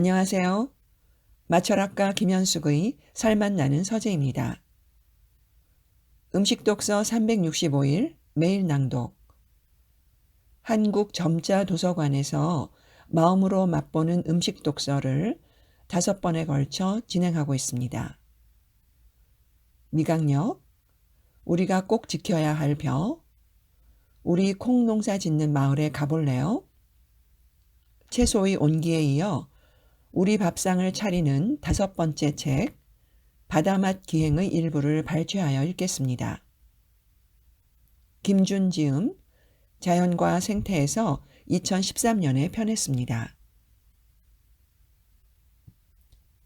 안녕하세요. 마철학과 김현숙의 살맛 나는 서재입니다. 음식 독서 365일 매일 낭독 한국 점자 도서관에서 마음으로 맛보는 음식 독서를 다섯 번에 걸쳐 진행하고 있습니다. 미강력, 우리가 꼭 지켜야 할 벼, 우리 콩 농사 짓는 마을에 가볼래요? 채소의 온기에 이어 우리 밥상을 차리는 다섯 번째 책 바다맛 기행의 일부를 발췌하여 읽겠습니다. 김준지음 자연과 생태에서 2013년에 편했습니다.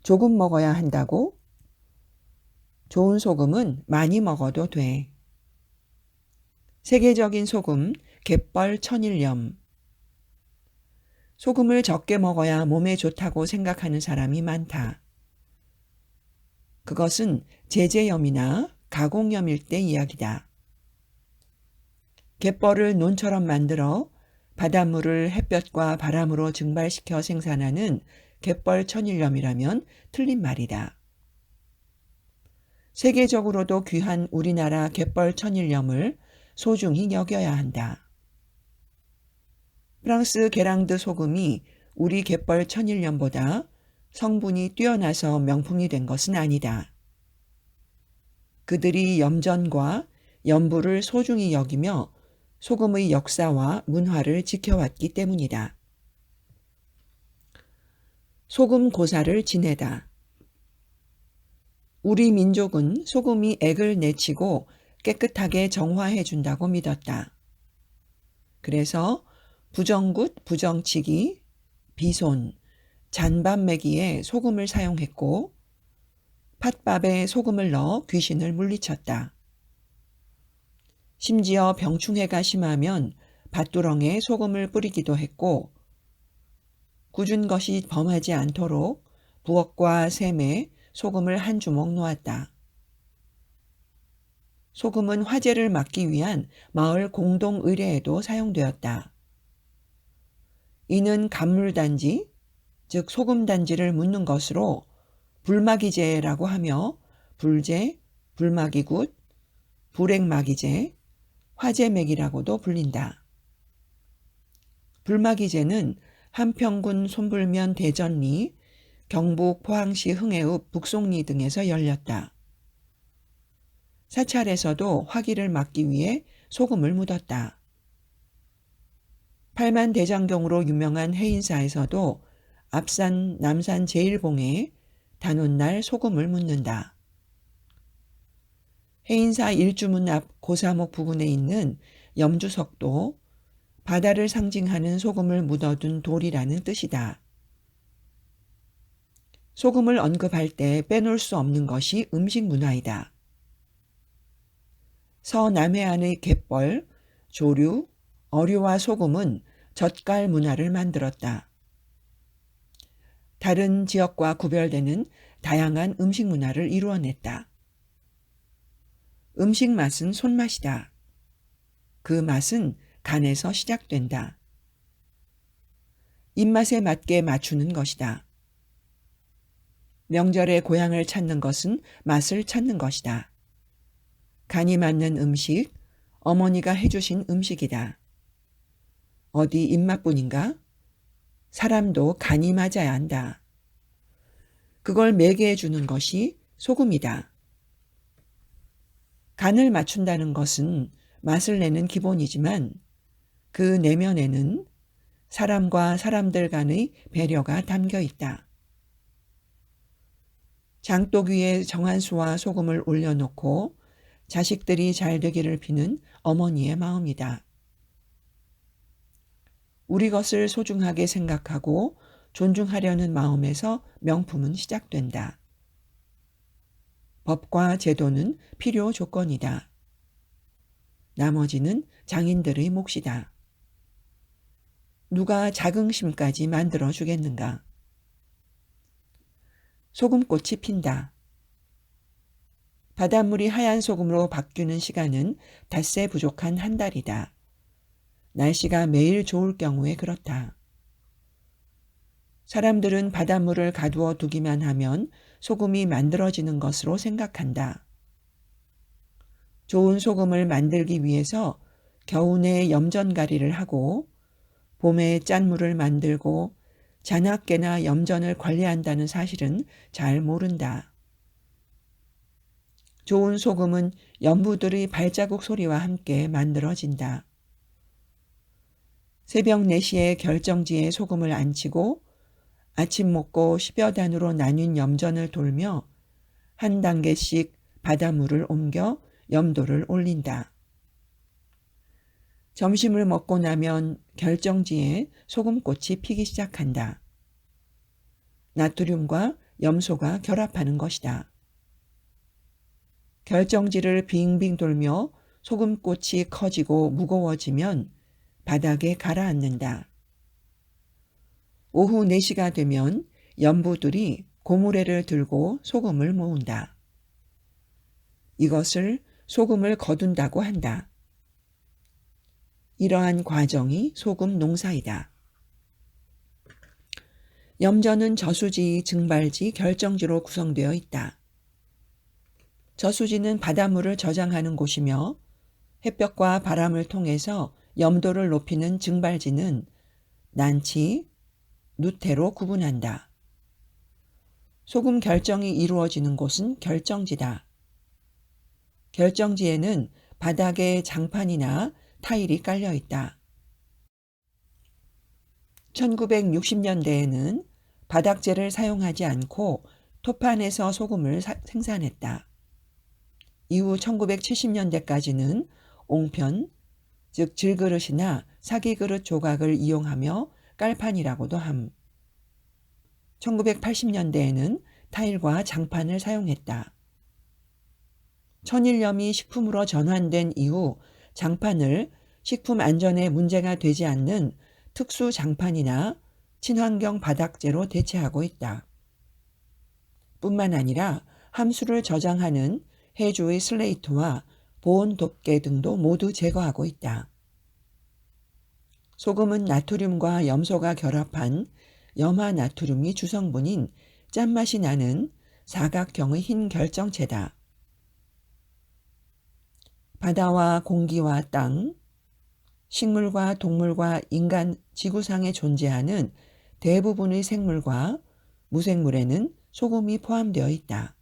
조금 먹어야 한다고? 좋은 소금은 많이 먹어도 돼. 세계적인 소금 갯벌 천일염 소금을 적게 먹어야 몸에 좋다고 생각하는 사람이 많다. 그것은 제제염이나 가공염일 때 이야기다. 갯벌을 논처럼 만들어 바닷물을 햇볕과 바람으로 증발시켜 생산하는 갯벌 천일염이라면 틀린 말이다. 세계적으로도 귀한 우리나라 갯벌 천일염을 소중히 여겨야 한다. 프랑스 게랑드 소금이 우리 갯벌 천일염보다 성분이 뛰어나서 명품이 된 것은 아니다. 그들이 염전과 염부를 소중히 여기며 소금의 역사와 문화를 지켜왔기 때문이다. 소금 고사를 지내다. 우리 민족은 소금이 액을 내치고 깨끗하게 정화해 준다고 믿었다. 그래서 부정굿, 부정치기, 비손, 잔밥매기에 소금을 사용했고 팥밥에 소금을 넣어 귀신을 물리쳤다. 심지어 병충해가 심하면 밭두렁에 소금을 뿌리기도 했고 굳은 것이 범하지 않도록 부엌과 샘에 소금을 한 주먹 놓았다. 소금은 화재를 막기 위한 마을 공동 의뢰에도 사용되었다. 이는 간물단지, 즉 소금단지를 묻는 것으로 불마기제라고 하며 불제, 불마기굿, 불행마기제, 화재맥이라고도 불린다. 불마기제는 한평군 손불면 대전리, 경북 포항시 흥해읍 북송리 등에서 열렸다. 사찰에서도 화기를 막기 위해 소금을 묻었다. 팔만 대장경으로 유명한 해인사에서도 앞산 남산 제일봉에 단오날 소금을 묻는다. 해인사 일주문 앞 고사목 부근에 있는 염주석도 바다를 상징하는 소금을 묻어둔 돌이라는 뜻이다. 소금을 언급할 때 빼놓을 수 없는 것이 음식 문화이다. 서남해안의 갯벌, 조류, 어류와 소금은 젓갈 문화를 만들었다. 다른 지역과 구별되는 다양한 음식 문화를 이루어냈다. 음식 맛은 손맛이다. 그 맛은 간에서 시작된다. 입맛에 맞게 맞추는 것이다. 명절에 고향을 찾는 것은 맛을 찾는 것이다. 간이 맞는 음식, 어머니가 해주신 음식이다. 어디 입맛뿐인가? 사람도 간이 맞아야 한다. 그걸 매개해 주는 것이 소금이다. 간을 맞춘다는 것은 맛을 내는 기본이지만 그 내면에는 사람과 사람들 간의 배려가 담겨 있다. 장독 위에 정한 수와 소금을 올려놓고 자식들이 잘 되기를 비는 어머니의 마음이다. 우리 것을 소중하게 생각하고 존중하려는 마음에서 명품은 시작된다. 법과 제도는 필요 조건이다. 나머지는 장인들의 몫이다. 누가 자긍심까지 만들어 주겠는가? 소금꽃이 핀다. 바닷물이 하얀 소금으로 바뀌는 시간은 닷새 부족한 한 달이다. 날씨가 매일 좋을 경우에 그렇다. 사람들은 바닷물을 가두어 두기만 하면 소금이 만들어지는 것으로 생각한다. 좋은 소금을 만들기 위해서 겨우내 염전가리를 하고 봄에 짠물을 만들고 자나깨나 염전을 관리한다는 사실은 잘 모른다. 좋은 소금은 연부들의 발자국 소리와 함께 만들어진다. 새벽 4시에 결정지에 소금을 안치고 아침 먹고 10여 단으로 나뉜 염전을 돌며 한 단계씩 바닷물을 옮겨 염도를 올린다. 점심을 먹고 나면 결정지에 소금꽃이 피기 시작한다. 나트륨과 염소가 결합하는 것이다. 결정지를 빙빙 돌며 소금꽃이 커지고 무거워지면 바닥에 가라앉는다. 오후 4시가 되면 연부들이 고무래를 들고 소금을 모은다. 이것을 소금을 거둔다고 한다. 이러한 과정이 소금 농사이다. 염전은 저수지, 증발지, 결정지로 구성되어 있다. 저수지는 바닷물을 저장하는 곳이며 햇볕과 바람을 통해서 염도를 높이는 증발지는 난치, 누태로 구분한다. 소금 결정이 이루어지는 곳은 결정지다. 결정지에는 바닥에 장판이나 타일이 깔려 있다. 1960년대에는 바닥재를 사용하지 않고 토판에서 소금을 사, 생산했다. 이후 1970년대까지는 옹편, 즉 질그릇이나 사기그릇 조각을 이용하며 깔판이라고도 함. 1980년대에는 타일과 장판을 사용했다. 천일염이 식품으로 전환된 이후 장판을 식품 안전에 문제가 되지 않는 특수 장판이나 친환경 바닥재로 대체하고 있다. 뿐만 아니라 함수를 저장하는 해주의 슬레이트와 보온 덮개 등도 모두 제거하고 있다. 소금은 나트륨과 염소가 결합한 염화 나트륨이 주성분인 짠맛이 나는 사각형의 흰 결정체다. 바다와 공기와 땅, 식물과 동물과 인간 지구상에 존재하는 대부분의 생물과 무생물에는 소금이 포함되어 있다.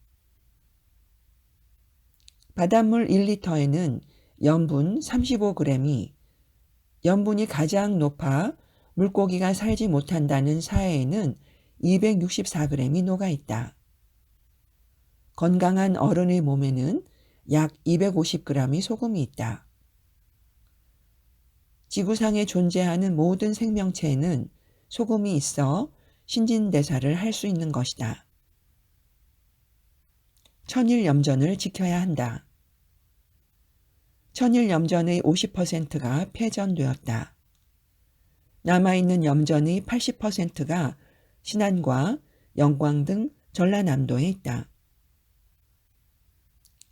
바닷물 1리터에는 염분 35g이 염분이 가장 높아 물고기가 살지 못한다는 사해에는 264g이 녹아 있다. 건강한 어른의 몸에는 약 250g의 소금이 있다. 지구상에 존재하는 모든 생명체에는 소금이 있어 신진대사를 할 수 있는 것이다. 천일염전을 지켜야 한다. 천일염전의 50%가 폐전되었다. 남아있는 염전의 80%가 신안과 영광 등 전라남도에 있다.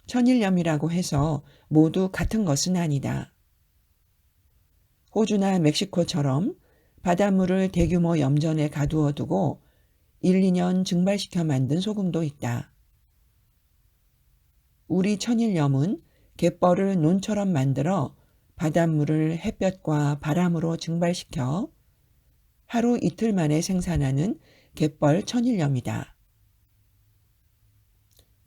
천일염이라고 해서 모두 같은 것은 아니다. 호주나 멕시코처럼 바닷물을 대규모 염전에 가두어 두고 1, 2년 증발시켜 만든 소금도 있다. 우리 천일염은 갯벌을 논처럼 만들어 바닷물을 햇볕과 바람으로 증발시켜 하루 이틀 만에 생산하는 갯벌 천일염이다.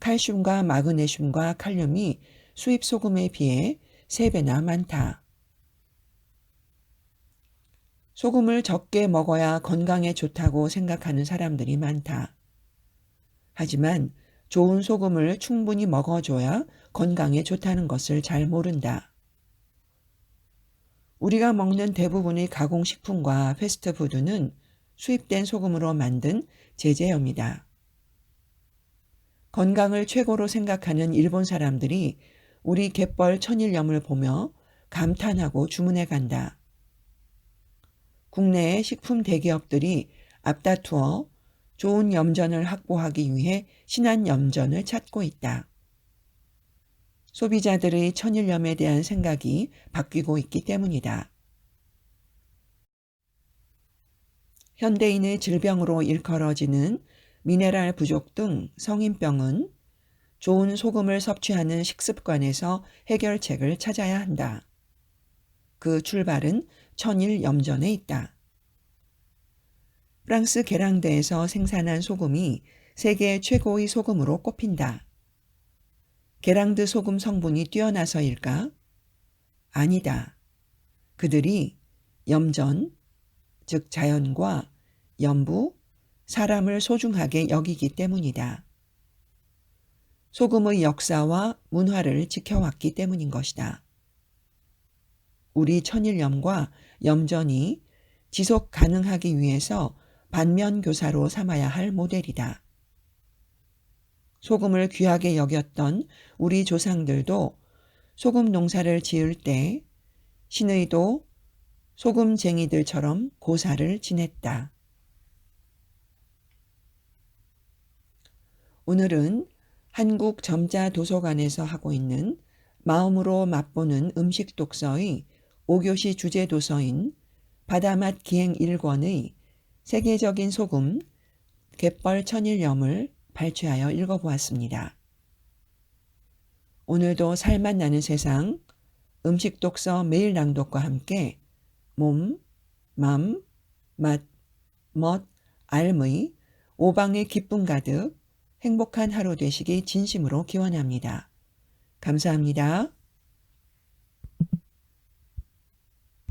칼슘과 마그네슘과 칼륨이 수입 소금에 비해 3배나 많다. 소금을 적게 먹어야 건강에 좋다고 생각하는 사람들이 많다. 하지만 좋은 소금을 충분히 먹어줘야 건강에 좋다는 것을 잘 모른다. 우리가 먹는 대부분의 가공식품과 패스트푸드는 수입된 소금으로 만든 제제염이다. 건강을 최고로 생각하는 일본 사람들이 우리 갯벌 천일염을 보며 감탄하고 주문해 간다. 국내의 식품 대기업들이 앞다투어 좋은 염전을 확보하기 위해 신한 염전을 찾고 있다. 소비자들의 천일염에 대한 생각이 바뀌고 있기 때문이다. 현대인의 질병으로 일컬어지는 미네랄 부족 등 성인병은 좋은 소금을 섭취하는 식습관에서 해결책을 찾아야 한다. 그 출발은 천일 염전에 있다. 프랑스 게랑드에서 생산한 소금이 세계 최고의 소금으로 꼽힌다. 게랑드 소금 성분이 뛰어나서일까? 아니다. 그들이 염전, 즉 자연과 염부, 사람을 소중하게 여기기 때문이다. 소금의 역사와 문화를 지켜왔기 때문인 것이다. 우리 천일염과 염전이 지속 가능하기 위해서 반면교사로 삼아야 할 모델이다. 소금을 귀하게 여겼던 우리 조상들도 소금 농사를 지을 때 신의도 소금쟁이들처럼 고사를 지냈다. 오늘은 한국 점자 도서관에서 하고 있는 마음으로 맛보는 음식 독서의 5교시 주제 도서인 바다맛 기행 1권의 세계적인 소금 갯벌 천일염을 발췌하여 읽어보았습니다. 오늘도 살맛 나는 세상 음식 독서 매일 낭독과 함께 몸, 맘, 맛, 멋, 알의 오방의 기쁨 가득 행복한 하루 되시기 진심으로 기원합니다. 감사합니다.